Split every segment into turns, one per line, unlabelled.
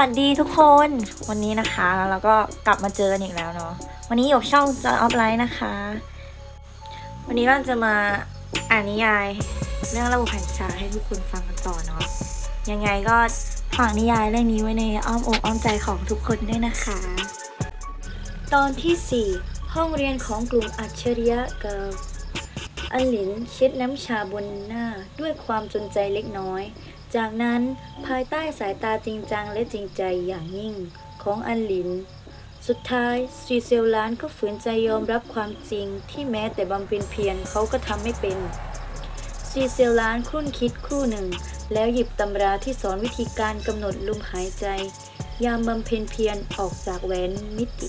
วัสดีทุกคนวันนี้นะคะแล้วก็กลับมาเจอกันอีกแล้วเนาะวันนี้หยกช่องจะออฟไลน์นะคะ วันนี้เราจะมาอ่านนิยาย เรื่องระบบแผ่นชาให้ทุกคนฟังกันต่อเนาะยังไงก็ฝากนิยายเรื่องนี้ไว้ในอ้อมอกอ้อมใจของทุกคนด้วยนะคะ ตอนที่ 4 ห้องเรียนของกลุ่มอัจฉริยะกับอันหลินเช็ดน้ำชาบนหน้าด้วยความจนใจเล็กน้อย จากนั้นภายใต้สายตาจริงจังและจริงใจอย่างยิ่งของอันหลิน สุดท้ายซีเซลลานก็ฝืนใจยอมรับความจริงที่แม้แต่บำเพ็ญเพียรเขาก็ทำไม่เป็นซีเซลลานครุ่นคิดครู่หนึ่ง แล้วหยิบตำราที่สอนวิธีการกำหนดลมหายใจ ยามบำเพ็ญเพียรออกจากแหวนมิติ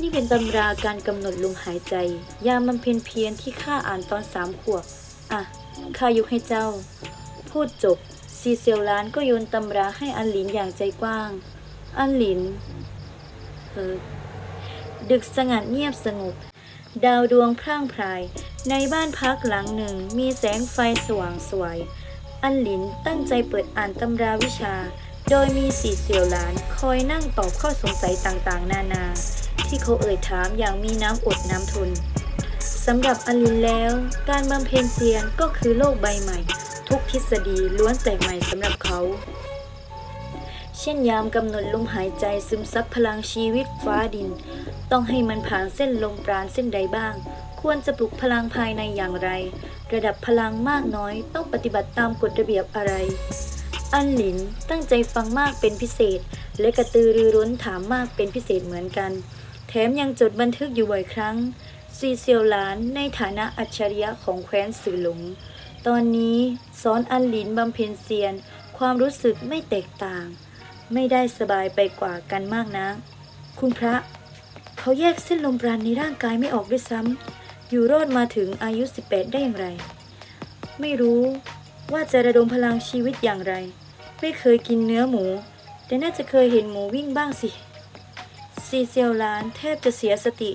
นี่เป็นตำราการกำหนดลมหายใจ ยามบำเพ็ญเพียรที่ข้าอ่านตอนสามขวบ อะ ข้ายกให้เจ้า พูดจบ ซีเซียวลลานก็โยนตำราให้อันหลินอย่างใจกว้าง อันหลินเออดึกสงัดเงียบสงบ ดาวดวงพร่างพราย ในบ้านพักหลังหนึ่งมีแสงไฟสว่างสวย อันหลินตั้งใจเปิดอ่านตำราวิชา โดยมีสีเซียวหลาน คอยนั่งตอบข้อสงสัยต่างๆ นานา ที่เขาเอ่ยถามอย่างมีน้ำอดน้ำทนสำหรับอันลินแล้ว การบำเพ็ญเซียนก็คือโลกใบใหม่ ทุกทฤษฎีล้วนแปลกใหม่สำหรับเขา เช่นยามกำหนดลมหายใจซึมซับพลังชีวิตฟ้าดิน ต้องให้มันผ่านเส้นลมปราณเส้นใดบ้าง ควรจะปลุกพลังภายในอย่างไร ระดับพลังมากน้อยต้องปฏิบัติตามกฎระเบียบอะไร อันหลินตั้งใจฟังมากเป็นพิเศษ และกระตือรือร้นถามมากเป็นพิเศษเหมือนกัน แถมยังจดบันทึกอยู่บ่อยครั้งซีเซียวหลานในฐานะอัจฉริยะของแคว้นสื่อหลง ตอนนี้สอนอันหลินบำเพ็ญเซียน ความรู้สึกไม่แตกต่าง ไม่ได้สบายไปกว่ากันมากนะคุณพระ เขาแยกเส้นลมปราณในร่างกายไม่ออกด้วยซ้ำอยู่รอดมาถึงอายุ 18 ได้อย่างไร ไม่รู้ว่าจะระดมพลังชีวิตอย่างไร ไม่เคยกินเนื้อหมู แต่น่าจะเคยเห็นหมูวิ่งบ้างสิซีเซียวลานแทบจะเสียสติ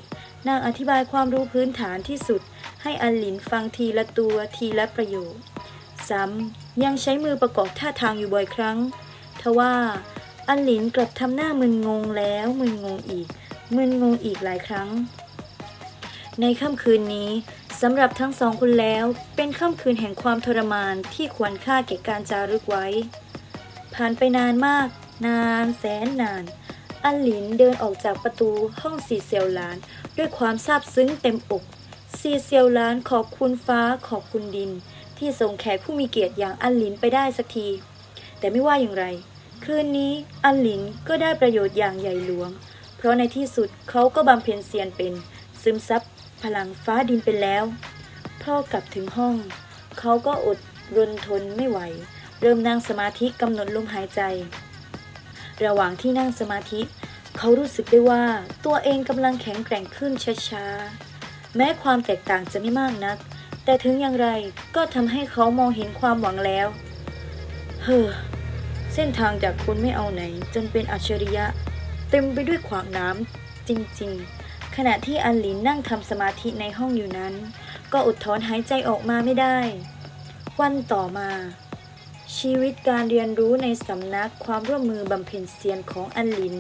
นางอธิบายความรู้พื้นฐานที่สุด ให้อันหลินฟังทีละตัวทีละประโยค ซ้ำยังใช้มือประกอบท่าทางอยู่บ่อยครั้ง ทว่าอันหลินกลับทำหน้ามึนงงแล้วมึนงงอีก มึนงงอีกหลายครั้ง ในค่ำคืนนี้สำหรับทั้งสองคนแล้วเป็นค่ำคืนแห่งความทรมานที่ควรค่าแก่การจารึกไว้ ผ่านไปนานมาก นานแสนนาน อันหลินเดินออกจากประตูห้องสีเซียวหลาน ด้วยความซาบซึ้งเต็มอก ซีเซียวหลานขอบคุณฟ้าขอบคุณดิน ที่ส่งแขกผู้มีเกียรติอย่างอันหลินไปได้สักที แต่ไม่ว่าอย่างไร คืนนี้อันหลินก็ได้ประโยชน์อย่างใหญ่หลวง เพราะในที่สุดเขาก็บำเพ็ญเซียนเป็น ซึมซับพลังฟ้าดินเป็นแล้วพ่อกลับถึงห้อง เขาก็อดรนทนไม่ไหว เริ่มนั่งสมาธิกำหนดลมหายใจ ระหว่างที่นั่งสมาธิ เขารู้สึกได้ว่าตัวเองกำลังแข็งแกร่งขึ้นช้าๆ แม้ความแตกต่างจะไม่มากนัก แต่ถึงอย่างไรก็ทำให้เขามองเห็นความหวังแล้ว เฮ้อ เส้นทางจากคนไม่เอาไหน จนเป็นอัจฉริยะ เต็มไปด้วยขวากน้ำจริงๆ ขณะที่อันหลินนั่งทำสมาธิในห้องอยู่นั้น ก็อดถอนหายใจออกมาไม่ได้ วันต่อมา ชีวิตการเรียนรู้ในสำนักความร่วมมือบำเพ็ญเซียนของอันหลิน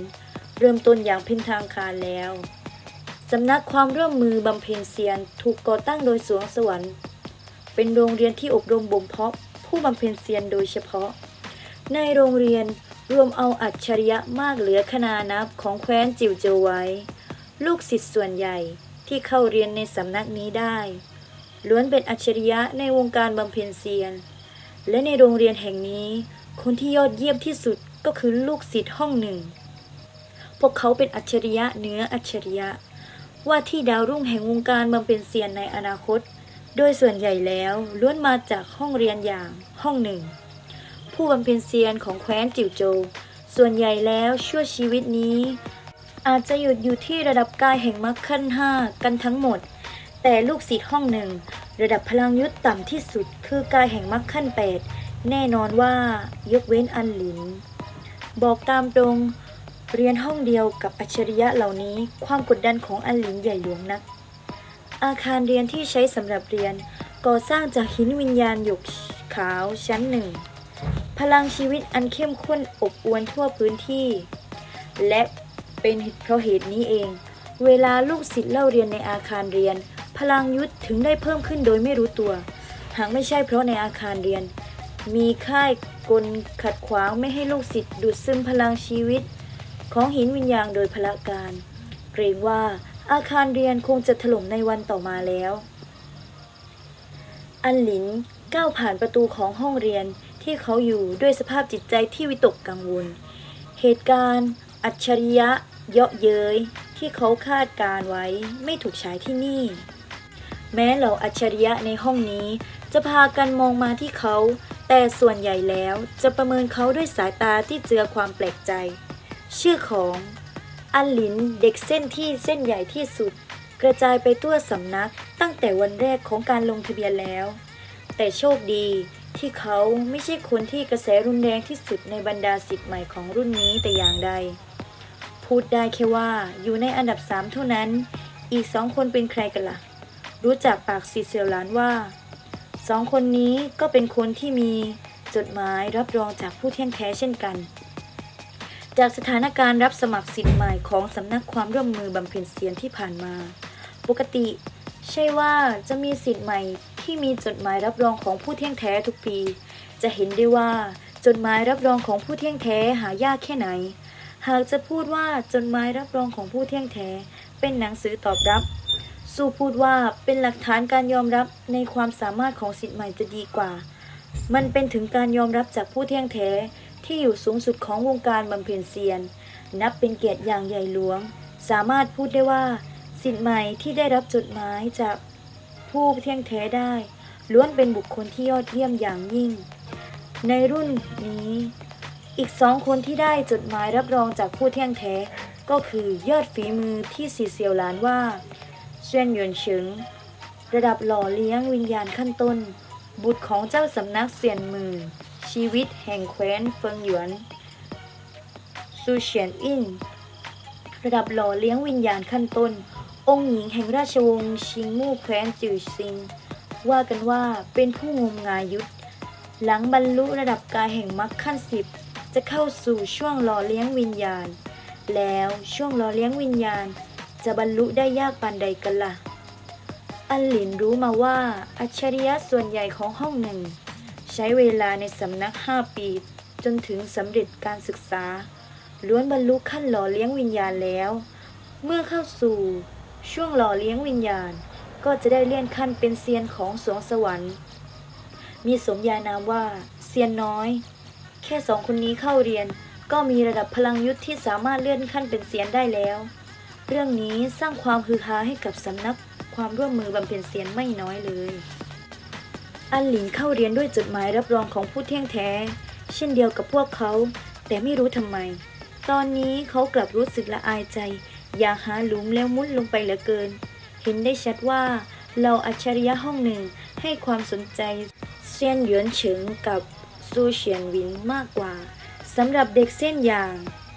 เริ่มต้นอย่างเป็นทางการแล้ว สำนักความร่วมมือบำเพ็ญเซียนถูกก่อตั้งโดยสวงสวรรค์ เป็นโรงเรียนที่อบรมบ่มเพาะผู้บำเพ็ญเซียนโดยเฉพาะ ในโรงเรียนรวมเอาอัจฉริยะมากเหลือขนานับของแคว้นจิวโจวไว้ ลูกศิษย์ส่วนใหญ่ที่เข้าเรียนในสำนักนี้ได้ ล้วนเป็นอัจฉริยะในวงการบำเพ็ญเซียน และในโรงเรียนแห่งนี้ คนที่ยอดเยี่ยมที่สุดก็คือลูกศิษย์ห้องหนึ่ง พวกเขาเป็นอัจฉริยะเนื้ออัจฉริยะ ว่าที่ดาวรุ่งแห่งวงการบำเพ็ญเซียนในอนาคต โดยส่วนใหญ่แล้วล้วนมาจากห้องเรียนอย่างห้องหนึ่ง ผู้บำเพ็ญเซียนของแคว้นจิวโจวส่วนใหญ่แล้วชั่วชีวิตนี้ อาจจะหยุดอยู่ที่ระดับกายแห่งมรรคขั้นห้ากันทั้งหมด แต่ลูกศิษย์ห้องหนึ่ง ระดับพลังยุทธต่ำที่สุด คือกายแห่งมรรคขั้นแปดแน่นอนว่ายกเว้นอันหลิน บอกตามตรง เรียนห้องเดียวกับอัจฉริยะเหล่านี้ ความกดดันของอันหลินใหญ่หลวงนัก อาคารเรียนที่ใช้สำหรับเรียนก่อสร้างจากหินวิญญาณหยกขาวชั้นหนึ่ง พลังชีวิตอันเข้มข้นอบอวลทั่วพื้นที่ และเป็นเพราะเหตุนี้เอง เวลาลูกศิษย์เล่าเรียนในอาคารเรียน พลังยุทธถึงได้เพิ่มขึ้นโดยไม่รู้ตัว หากไม่ใช่เพราะในอาคารเรียน มีค่ายกลขัดขวางไม่ให้ลูกศิษย์ดูดซึมพลังชีวิต ของหินวิญญาณโดยพละการ เกรงว่าอาคารเรียนคงจะถล่มในวันต่อมาแล้ว อันหลินก้าวผ่านประตูของห้องเรียนที่เขาอยู่ด้วยสภาพจิตใจที่วิตกกังวล เหตุการณ์ อัจฉริยะ เยาะเย้ยที่เขาคาดการไว้ไม่ถูกฉายที่นี่ แม้เหล่าอัจฉริยะในห้องนี้ จะพากันมองมาที่เขา แต่ส่วนใหญ่แล้วจะประเมินเขาด้วยสายตาที่เจือความแปลกใจ ชื่อของอันหลินเด็กเส้นที่เส้นใหญ่ที่สุด กระจายไปทั่วสำนักตั้งแต่วันแรกของการลงทะเบียนแล้ว แต่โชคดีที่เขาไม่ใช่คนที่กระแสรุนแรงที่สุดในบรรดาสิทธิ์ใหม่ของรุ่นนี้แต่อย่างใด พูดได้แค่ว่าอยู่ในอันดับสามเท่านั้น อีกสองคนเป็นใครกันล่ะ รู้จักปากซีเซลลานว่าสองคนนี้ก็เป็นคนที่มีจดหมายรับรองจากผู้เที่ยงแท้เช่นกัน จากสถานการณ์รับสมัครสิทธิ์ใหม่ของสำนักความร่วมมือบำเพ็ญเสียรที่ผ่านมา ปกติ ใช่ว่าจะมีสิทธิ์ใหม่ที่มีจดหมายรับรองของผู้เที่ยงแท้ทุกปี จะเห็นได้ว่าจดหมายรับรองของผู้เที่ยงแท้หายากแค่ไหน หากจะพูดว่าจดหมายรับรองของผู้เที่ยงแท้เป็นหนังสือตอบรับ สู้พูดว่าเป็นหลักฐานการยอมรับในความสามารถของสิทธิ์ใหม่จะดีกว่า มันเป็นถึงการยอมรับจากผู้เที่ยงแท้ ที่อยู่สูงสุดของวงการบำเพ็ญเซียน นับเป็นเกียรติอย่างใหญ่หลวง สามารถพูดได้ว่า สิทธิ์ใหม่ที่ได้รับจดหมายจากผู้เที่ยงแท้ได้ ล้วนเป็นบุคคลที่ยอดเยี่ยมอย่างยิ่ง ในรุ่นนี้ อีกสองคนที่ได้จดหมายรับรองจากผู้เที่ยงแท้ก็คือยอดฝีมือที่สีเซียวหลานว่าเซียนหยวนเฉิงระดับหล่อเลี้ยงวิญญาณขั้นต้น บุตรของเจ้าสำนักเซียนมื่น ชีวิตแห่งแคว้นเฟิงหยวนซูเฉียนอินระดับหล่อเลี้ยงวิญญาณขั้นต้น องค์หญิงแห่งราชวงศ์ชิงมู่แคว้นจือซิง ว่ากันว่าเป็นผู้งมงายยุทธหลังบรรลุระดับกายแห่งมรรคขั้นสิบจะเข้าสู่ช่วงหล่อเลี้ยงวิญญาณ แล้วช่วงหล่อเลี้ยงวิญญาณ จะบรรลุได้ยากปานใดกันล่ะ อันหลินรู้มาว่าอัจฉริยะส่วนใหญ่ของห้องหนึ่ง ช้เวลาในสำนัก 5 ปี จนถึงสำเร็จการศึกษา ล้วนบรรลุขั้นหล่อเลี้ยงวิญญาณแล้ว เมื่อเข้าสู่ช่วงหล่อเลี้ยงวิญญาณ ก็จะได้เลื่อนขั้นเป็นเซียนของสวงสวรรค์ มีสมญานามว่าเซียนน้อย แค่สองคนนี้เข้าเรียนก็มีระดับพลังยุทธที่สามารถเลื่อนขั้นเป็นเซียนได้แล้ว เรื่องนี้สร้างความฮือฮาให้กับสำนักความร่วมมือบำเพ็ญเซียนไม่น้อยเลย อันหลินเข้าเรียนด้วยจดหมายรับรองของผู้เที่ยงแท้ เช่นเดียวกับพวกเขา แต่ไม่รู้ทำไม ตอนนี้เขากลับรู้สึกละอายใจ อยากหาหลุมแล้วมุดลงไปเหลือเกิน เห็นได้ชัดว่าเราอัจฉริยะห้องหนึ่งให้ความสนใจเซียนหยวนเฉิงกับซูเฉียนวินมากกว่าสำหรับเด็กเส้นอย่าง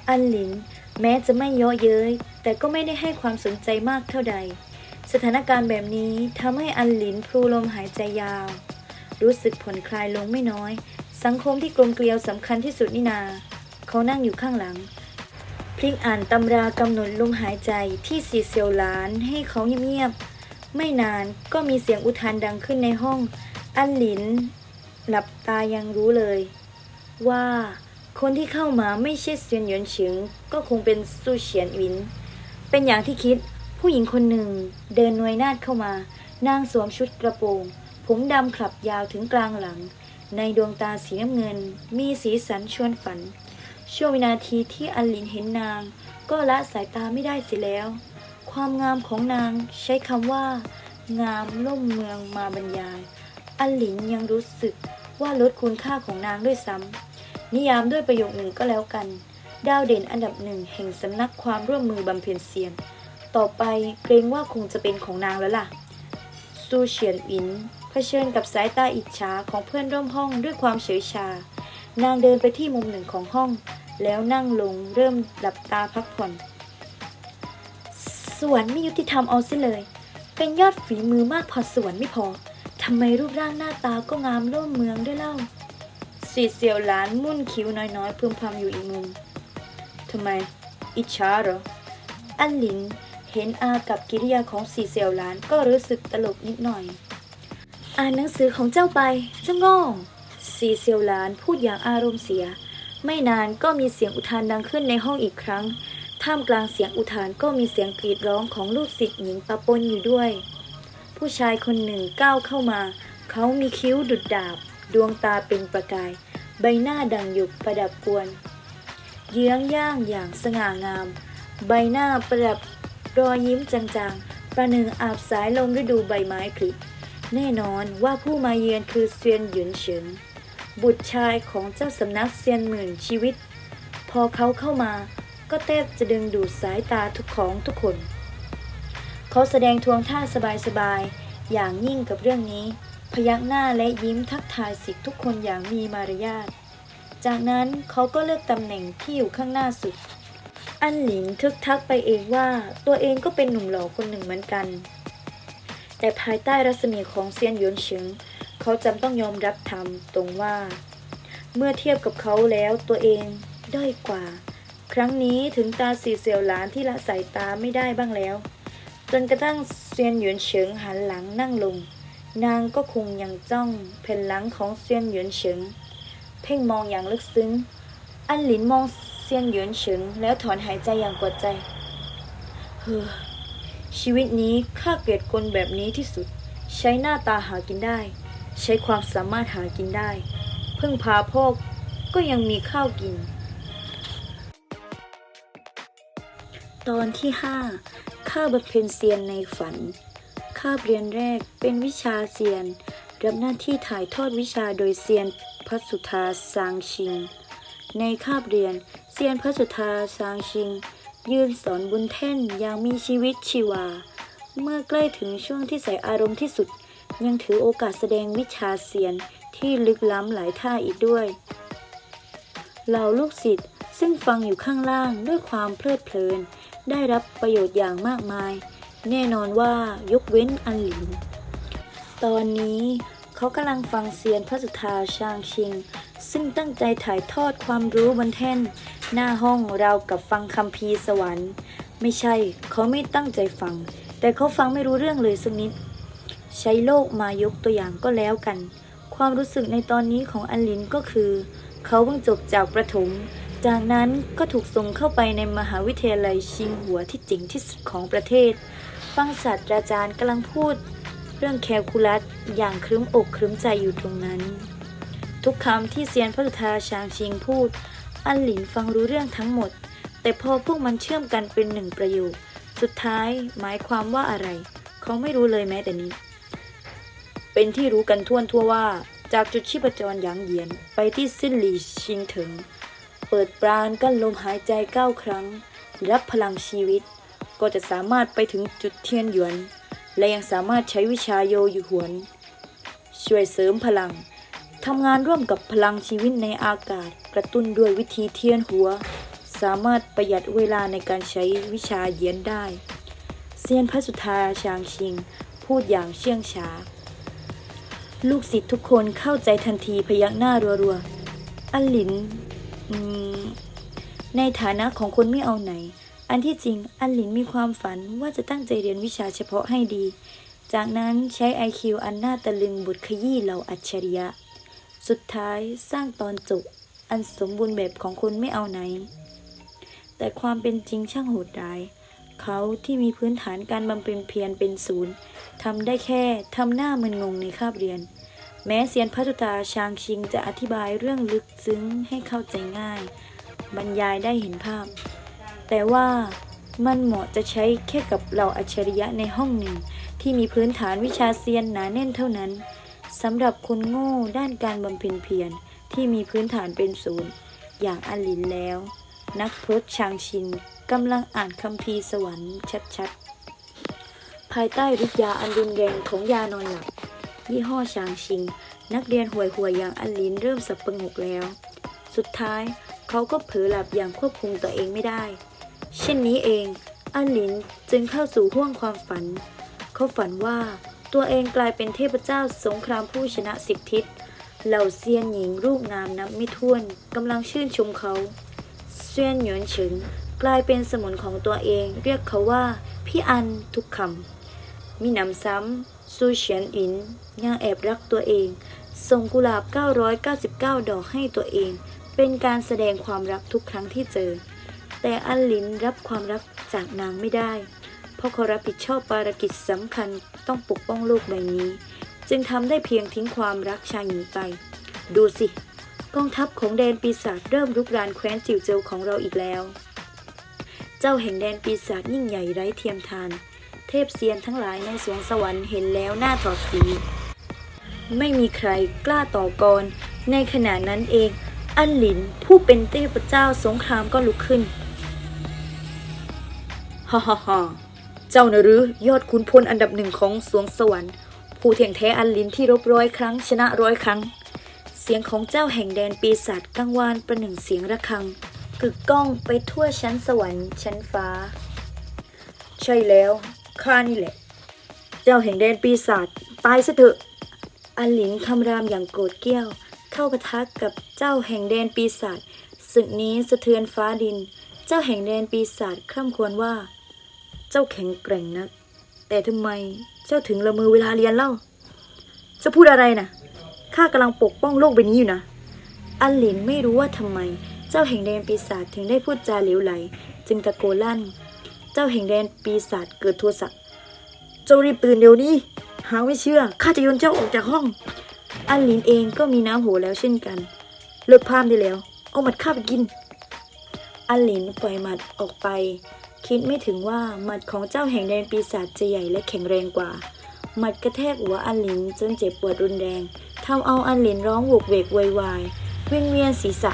อันหลินแม้จะไม่เยาะเย้ยแต่ก็ไม่ได้ให้ความสนใจมากเท่าใด สถานการณ์แบบนี้ทำให้อันหลินพลูลมหายใจยาว รู้สึกผ่อนคลายลงไม่น้อย สังคมที่กลมเกลียวสำคัญที่สุดนี่นา เขานั่งอยู่ข้างหลัง พลิกอ่านตำรากำหนดลมหายใจที่สีเซียวหลานให้เขาเงียบๆไม่นานก็มีเสียงอุทานดังขึ้นในห้อง อันหลิน หลับตายังรู้เลย ว่าคนที่เข้ามาไม่ใช่เซียนหยวนฉิง ก็คงเป็นซูเฉียนวิน เป็นอย่างที่คิดผู้หญิงคนหนึ่งเดินนวยนาดเข้ามา นางสวมชุดกระโปรง ผมดำขลับยาวถึงกลางหลัง ในดวงตาสีน้ำเงิน มีสีสันชวนฝัน ช่วงวินาทีที่อันลินเห็นนาง ก็ละสายตาไม่ได้เสียแล้ว ความงามของนางใช้คำว่า งามล่มเมืองมาบรรยายอันลินยังรู้สึกว่าลดคุณค่าของนางด้วยซ้ำนิยามด้วยประโยคหนึ่งก็แล้วกัน ดาวเด่นอันดับหนึ่งแห่งสำนักความร่วมมือบำเพ็ญเซียน ต่อไปเกรงว่าคงจะเป็นของนางแล้วล่ะ ซูเฉียนอิน เผชิญกับสายตาอิจฉาของเพื่อนร่วมห้องด้วยความเฉยชา นางเดินไปที่มุมหนึ่งของห้อง แล้วนั่งลงเริ่มหลับตาพักผ่อน สวนไม่ยุติธรรมเอาสิเลย เป็นยอดฝีมือมากพอสวนไม่พอทำไมรูปร่างหน้าตาก็งามร่วมเมืองด้วยเล่าสีเซียวหลานมุ่นคิ้วน้อยๆพึมพำอยู่อีกมุมทำไม อิจฉาเหรอ อันหลินเห็นอากับกิริยาของสีเซียวหลานก็รู้สึกตลกนิดหน่อย อ่านหนังสือของเจ้าไปเจ้าง่สีเซียวหลานพูดอย่างอารมณ์เสีย ไม่นานก็มีเสียงอุทานดังขึ้นในห้องอีกครั้ง ท่ามกลางเสียงอุทานก็มีเสียงกรีดร้องของลูกศิษย์หญิงปะปนอยู่ด้วย ผู้ชายคนหนึ่งก้าวเข้ามา เขามีคิ้วดุดดาบ ดวงตาเป็นประกาย ใบหน้าดังหยุกประดับกวน เยื้องย่างอย่างสง่างาม ใบหน้าประดับรอยยิ้มจางๆ ประหนึ่งอาบสายลมฤดูใบไม้ผลิ แน่นอนว่าผู้มาเยือนคือเซียนหยุนเฉิงบุตรชายของเจ้าสำนักเซียนหมื่นชีวิต พอเขาเข้ามาก็แทบจะดึงดูดสายตาทุกของทุกคน เขาแสดงทวงท่าสบายๆ อย่างยิ่งกับเรื่องนี้ พยักหน้าและยิ้มทักทายสิทธิทุกคนอย่างมีมารยาท จากนั้นเขาก็เลือกตำแหน่งที่อยู่ข้างหน้าสุด อันหลินทึกทักไปเองว่าตัวเองก็เป็นหนุ่มหล่อคนหนึ่งเหมือนกัน แต่ภายใต้รัศมีของเซียนหยวนเฉิง เขาจำต้องยอมรับธรรมตรงว่า เมื่อเทียบกับเขาแล้วตัวเองด้อยกว่า ครั้งนี้ถึงตาสีเซียวหลานที่ละสายตาไม่ได้บ้างแล้ว จนกระทั่งเซียนหยวนเฉิงหันหลังนั่งลง นางก็คงยังจ้องแผ่นหลังของเซียนหยวนเฉิง เพ่งมองอย่างลึกซึ้ง อันหลินมองเซียนหยวนเฉิงแล้วถอนหายใจอย่างกดใจ เฮ้อ ชีวิตนี้ข้าเกลียดคนแบบนี้ที่สุด ใช้หน้าตาหากินได้ ใช้ความสามารถหากินได้พึ่งพาพ่อก็ยังมีข้าวกิน ตอนที่ห้าข้าบำเพ็ญเซียนในฝันคาเรียนแรกเป็นวิชาเซียน รับหน้าที่ถ่ายทอดวิชาโดยเซียนพัสุธาซางชิง ในคาบเรียนเซียนพัสุธาซางชิง ยืนสอนบุญแท่นอย่างมีชีวิตชีวา เมื่อใกล้ถึงช่วงที่ใส่อารมณ์ที่สุด ยังถือโอกาสแสดงวิชาเซียนที่ลึกล้ำหลายท่าอีกด้วยเหล่าลูกศิษย์ซึ่งฟังอยู่ข้างล่างด้วยความเพลิดเพลิน ได้รับประโยชน์อย่างมากมาย แน่นอนว่ายกเว้นอันหลิน ตอนนี้เขากำลังฟังเซียนพระสุธาชางชิง ซึ่งตั้งใจถ่ายทอดความรู้บนแท่น หน้าห้องเรากับฟังคัมภีสวรรค์ ไม่ใช่ เขาไม่ตั้งใจฟัง แต่เขาฟังไม่รู้เรื่องเลยสักนิด ใช้โลกมายกตัวอย่างก็แล้วกัน ความรู้สึกในตอนนี้ของอันลินก็คือ เขาเพิ่งจบจากประถม จากนั้นก็ถูกส่งเข้าไปในมหาวิทยาลัยชิงหัวที่เจ๋งที่สุดของประเทศ ฟังศาสตราจารย์กำลังพูด เรื่องแคลคูลัสอย่างครึ้มอกครึ้มใจอยู่ตรงนั้น ทุกคำที่เซียนพระสุธาชางชิงพูด อันหลินฟังรู้เรื่องทั้งหมด แต่พอพวกมันเชื่อมกันเป็นหนึ่งประโยค สุดท้ายหมายความว่าอะไร เขาไม่รู้เลยแม้แต่นิดเป็นที่รู้กันทั่วทั่วว่า จากจุดชีพจรหยางเยียน ไปที่สิ้นหลีชิงถิงเปิดปราณกั้นลมหายใจเก้าครั้ง รับพลังชีวิต ก็จะสามารถไปถึงจุดเทียนหยวน และยังสามารถใช้วิชาโยอยู่หวน ช่วยเสริมพลัง ทำงานร่วมกับพลังชีวิตในอากาศ กระตุ้นด้วยวิธีเทียนหัว สามารถประหยัดเวลาในการใช้วิชาเยียนได้ เซียนพระสุธาชางชิง พูดอย่างเชื่องช้า ลูกศิษย์ทุกคนเข้าใจทันทีพยักหน้ารัวๆ อันหลินในฐานะของคนไม่เอาไหน อันที่จริง อันหลินมีความฝันว่าจะตั้งใจเรียนวิชาเฉพาะให้ดี จากนั้นใช้ IQ อันน่าตะลึงบุตรขยี้เหล่าอัจฉริยะ สุดท้ายสร้างตอนจบอันสมบูรณ์แบบของคนไม่เอาไหน แต่ความเป็นจริงช่างโหดร้าย เขาที่มีพื้นฐานการบำเพ็ญเพียรเป็นศูนย์ทำได้แค่ทำหน้ามึนงงในคาบเรียน แม้เซียนพัทุตาชางชิงจะอธิบายเรื่องลึกซึ้งให้เข้าใจง่าย บรรยายได้เห็นภาพ แต่ว่ามันเหมาะจะใช้แค่กับเหล่าอัจฉริยะในห้องหนึ่ง ที่มีพื้นฐานวิชาเซียนหนาแน่นเท่านั้น สำหรับคนโง่ด้านการบำเพ็ญเพียรที่มีพื้นฐานเป็นศูนย์ อย่างอันลินแล้ว นักพรตชางชินกำลังอ่านคัมภีสวรรค์ชัดๆ ภายใต้ฤทธิ์ยาอันรุนแรงของยานอนหลับยี่ห้อชางชิง นักเรียนห่วยห่วอย่างอันลินเริ่มสับประงกแล้ว สุดท้ายเขาก็เผลอหลับอย่างควบคุมตัวเองไม่ได้ เช่นนี้เองอันลินจึงเข้าสู่ห้วงความฝัน เขาฝันว่า ตัวเองกลายเป็นเทพเจ้าสงครามผู้ชนะสิบทิศ เหล่าเซียนหญิงรูปงามนับไม่ถ้วนกำลังชื่นชมเขาเซียนหยวนเฉิงกลายเป็นสมุนของตัวเองเรียกเขาว่า พี่อันทุกคำมีหนำซ้ำซูเฉียนอินยังแอบรักตัวเอง ส่งกุหลาบ 999 ดอกให้ตัวเอง เป็นการแสดงความรักทุกครั้งที่เจอ แต่อันลินรับความรักจากนางไม่ได้ ราะเขารับผิดชอบภารกิจสำคัญต้องปกป้องโลกใบนี้ จึงทำได้เพียงทิ้งความรักชายหญิงไป ดูสิ กองทัพของแดนปีศาจเริ่มรุกรานแคว้นจิวเจวของเราอีกแล้ว เจ้าแห่งแดนปีศาจยิ่งใหญ่ไร้เทียมทาน เทพเซียนทั้งหลายในสวงสวรรค์เห็นแล้วหน้าถอดสีไม่มีใครกล้าต่อกร ในขณะนั้นเอง อันหลินผู้เป็นเทพเจ้าสงครามก็ลุกขึ้นฮ่าฮ่าฮ่า เจ้านะหรือยอดขุนพลอันดับหนึ่งของสวงสวรรค์ ผู้เทียงแท้อันลินที่รบร้อยครั้งชนะร้อยครั้ง เสียงของเจ้าแห่งแดนปีศาจกังวานประหนึ่งเสียงระฆังกึกก้องไปทั่วชั้นสวรรค์ชั้นฟ้า ใช่แล้วข้านี่แหละ เจ้าแห่งแดนปีศาจตายซะเถอะอันหลินคำรามอย่างโกรธเกี้ยว เข้าปะทะกับเจ้าแห่งแดนปีศาจศึกนี้สะเทือนฟ้าดิน เจ้าแห่งแดนปีศาจคร่ำควรว่า เจ้าแข็งแกร่งนัก แต่ทำไมเจ้าถึงละมือเวลาเรียนเล่าจะพูดอะไรนะข้ากำลังปกป้องโลกใบนี้อยู่นะ อันหลินไม่รู้ว่าทำไม เจ้าแห่งแดนปีศาจถึงได้พูดจาเหลวไหล จึงตะโกนลั่น เจ้าแห่งแดนปีศาจเกิดโทสะเจ้ารีบตื่นเดี๋ยวนี้ หาไม่เชื่อข้าจะโยนเจ้าออกจากห้อง อันหลินเองก็มีน้ำโหแล้วเช่นกัน เลิกพามได้แล้ว เอาหมัดข้าไปกิน อันหลินปล่อยหมัดออกไป คิดไม่ถึงว่าหมัดของเจ้าแห่งแดนปีศาจจะใหญ่และแข็งแรงกว่า หมัดกระแทกหัวอันหลินจนเจ็บปวดรุนแรงทำเอาอันหลินร้องโวกเวกโวยวายเวียนเวียนศีรษะ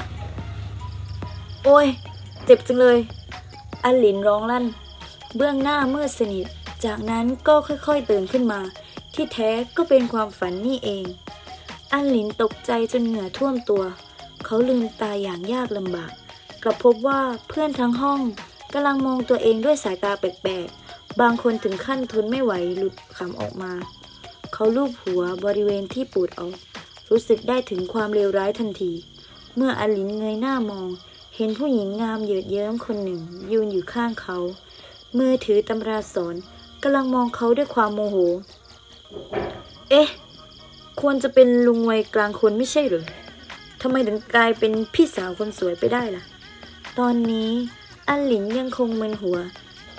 โอ้ย เจ็บจังเลย อันหลินร้องลั่น เบื้องหน้ามืดสนิท จากนั้นก็ค่อยๆตื่นขึ้นมา ที่แท้ก็เป็นความฝันนี่เอง อันหลินตกใจจนเหงื่อท่วมตัว เขาลืมตาอย่างยากลำบากกลับพบว่าเพื่อนทั้งห้อง กำลังมองตัวเองด้วยสายตาแปลกๆ บางคนถึงขั้นทนไม่ไหวหลุดขำออกมา เขาลูบหัวบริเวณที่ปูดออก รู้สึกได้ถึงความเลวร้ายทันที เมื่ออลินเงยหน้ามอง เห็นผู้หญิงงามเยือดเยิ้มคนหนึ่ง ยืนอยู่ข้างเขา มือถือตำราสอนกำลังมองเขาด้วยความโมโห เอ๊ะ ควรจะเป็นลุงวัยกลางคนไม่ใช่หรือทำไมถึงกลายเป็นพี่สาวคนสวยไปได้ล่ะ ตอนนี้ อันหลินยังคงมึนหัว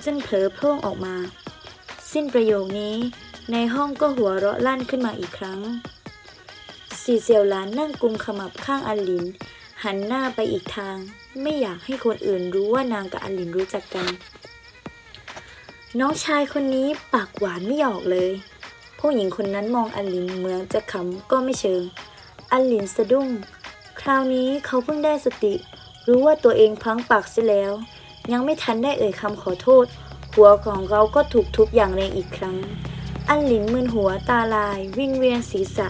จนเผลอโพล่งออกมา สิ้นประโยคนี้ ในห้องก็หัวเราะลั่นขึ้นมาอีกครั้ง สีเซียวหลานนั่งกุมขมับข้างอันหลิน หันหน้าไปอีกทาง ไม่อยากให้คนอื่นรู้ว่านางกับอันหลินรู้จักกัน น้องชายคนนี้ปากหวานไม่หยอกเลยผู้หญิงคนนั้นมองอันหลินเหมือนจะขำก็ไม่เชิง อันหลินสะดุ้ง คราวนี้เขาเพิ่งได้สติ รู้ว่าตัวเองพังปากเสียแล้ว ยังไม่ทันได้เอ่ยคำขอโทษ หัวของเขาก็ถูกทุบอย่างแรงอีกครั้ง อันหลินมึนหัวตาลาย วิ่งเวียนศีรษะ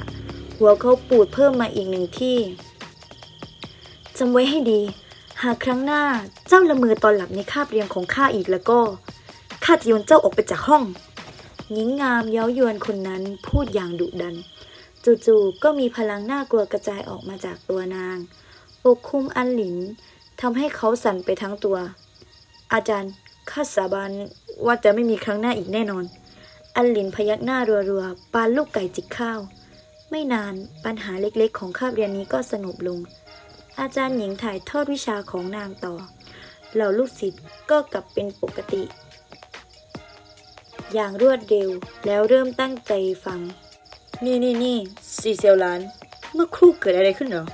หัวเขาปูดเพิ่มมาอีกหนึ่งที่จำไว้ให้ดี หากครั้งหน้าเจ้าละเมอตอนหลับในคาบเรียนของข้าอีกแล้วก็ข้าจะโยนเจ้าออกไปจากห้อง หญิงงามเย้ายวนคนนั้นพูดอย่างดุดัน จู่ๆก็มีพลังน่ากลัวกระจายออกมาจากตัวนางปกคลุมอันหลินทำให้เขาสั่นไปทั้งตัว อาจารย์ข้าสาบานว่าจะไม่มีครั้งหน้าอีกแน่นอน อันหลินพยักหน้ารัวๆ ปานลูกไก่จิกข้าว ไม่นานปัญหาเล็กๆ ของคาบเรียนนี้ก็สงบลง อาจารย์หญิงถ่ายทอดวิชาของนางต่อ เหล่าลูกศิษย์ก็กลับเป็นปกติ อย่างรวดเร็วแล้วเริ่มตั้งใจฟัง นี่นี่นี่สีเซียวหลาน เมื่อครู่เกิดอะไรขึ้นเหรอ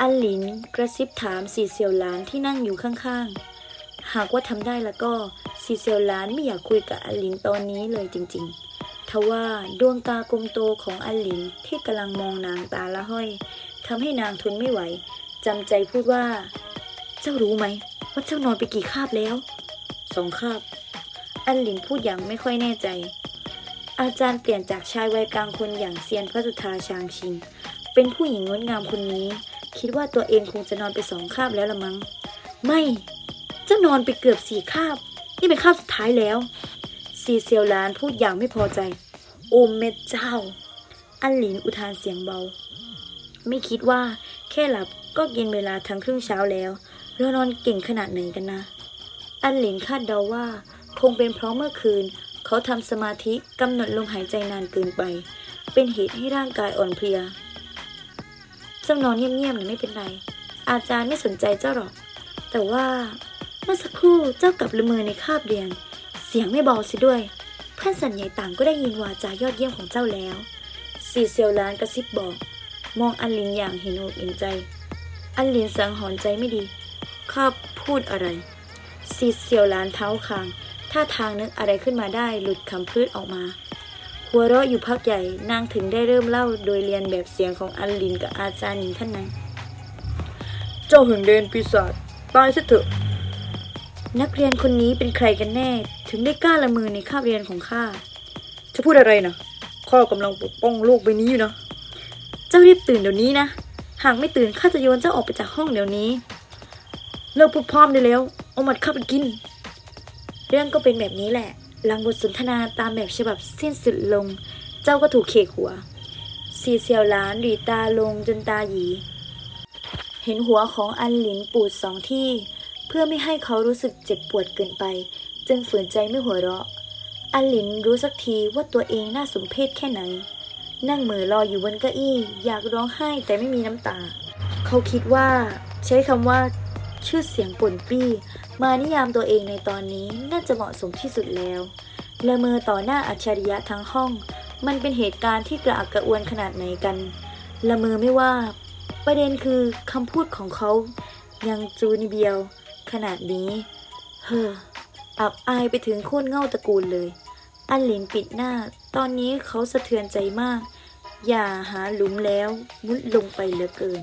อันหลินกระซิบถามสีเซียวหลานที่นั่งอยู่ข้างๆ หากว่าทำได้แล้วก็สีเซียวหลานไม่อยากคุยกับอันหลินตอนนี้เลยจริงๆ ทว่าดวงตากลมโตของอันหลินที่กำลังมองนางตาละห้อยทำให้นางทนไม่ไหวจำใจพูดว่า เจ้ารู้ไหมว่าเจ้านอนไปกี่คาบแล้วสองคาบอันหลินพูดอย่างไม่ค่อยแน่ใจ อาจารย์เปลี่ยนจากชายวัยกลางคนอย่างเซียนพระสุธาชางชิง เป็นผู้หญิงงดงามคนนี้ คิดว่าตัวเองคงจะนอนไปสองคาบแล้วละมั้ง ไม่ เจ้านอนไปเกือบสี่คาบ นี่เป็นคาบสุดท้ายแล้ว ซีเซียวหลานพูดอย่างไม่พอใจ โอเมเจ้า อันหลินอุทานเสียงเบา ไม่คิดว่าแค่หลับก็กินเวลาทั้งครึ่งเช้าแล้วเรานอนเก่งขนาดไหนกันนะ อันหลินคาดเดาว่า คงเป็นเพราะเมื่อคืน เขาทำสมาธิกำหนดลมหายใจนานเกินไป เป็นเหตุให้ร่างกายอ่อนเพลียเจ้านอนเงียบๆนะไม่เป็นไร อาจารย์ไม่สนใจเจ้าหรอก แต่ว่า มื่อสักครู่เจ้ากับละเมอในคาบเรียน เสียงไม่เบาสิด้วย เพื่อนสัญญาต่างก็ได้ยินวาจายอดเยี่ยมของเจ้าแล้วสีเซียวล้านกระซิบบอก มองอันลินอย่างเห็นอกเห็นใจ อันลินสังหรณ์ใจไม่ดีข้าพูดอะไรซีเซียวล้านเท้าคางท่าทางนึกอะไรขึ้นมาได้หลุดคำพืชออกมาหัวเราะอยู่พักใหญ่นางถึงได้เริ่มเล่าโดยเรียนแบบเสียงของอันลินกับอาจารย์หญิงท่านนั้น เจ้าหึงเดนปีศาจตายซะเถอะ นักเรียนคนนี้เป็นใครกันแน่ ถึงได้กล้าละมือในคาบเรียนของข้าจะพูดอะไรนะข้ากำลังปกป้องโลกใบนี้อยู่นะเจ้ารีบตื่นเดี๋ยวนี้นะ หากไม่ตื่นข้าจะโยนเจ้าออกไปจากห้องเดี๋ยวนี้เลิกพูดพร้อมได้แล้ว เอามัดข้าไปกิน เรื่องก็เป็นแบบนี้แหละ หลังบทสนทนาตามแบบฉบับสิ้นสุดลง เจ้าก็ถูกเคกหัวซีเซียวหลานหรีตาลงจนตาหยี เห็นหัวของอันหลินปูดสองที่ เพื่อไม่ให้เขารู้สึกเจ็บปวดเกินไป จึงฝืนใจไม่หัวเราะอันหลินรู้สักทีว่าตัวเองน่าสมเพชแค่ไหน นั่งเหมือรออยู่บนเก้าอี้ อยากร้องไห้แต่ไม่มีน้ำตา เขาคิดว่า ใช้คำว่าชื่อเสียงป่นปี้ มานิยามตัวเองในตอนนี้น่าจะเหมาะสมที่สุดแล้วละเมอต่อหน้าอัจฉริยะทั้งห้อง มันเป็นเหตุการณ์ที่กระอักกระอ่วนขนาดไหนกัน ละเมอไม่ว่า ประเด็นคือคำพูดของเขายังจูนิเบียว ขนาดนี้ เฮ้ออับอายไปถึงโค่นเง่าตระกูลเลย อันหลินปิดหน้า ตอนนี้เขาสะเทือนใจมาก อย่าหาหลุมแล้ว มุดลงไปเหลือเกิน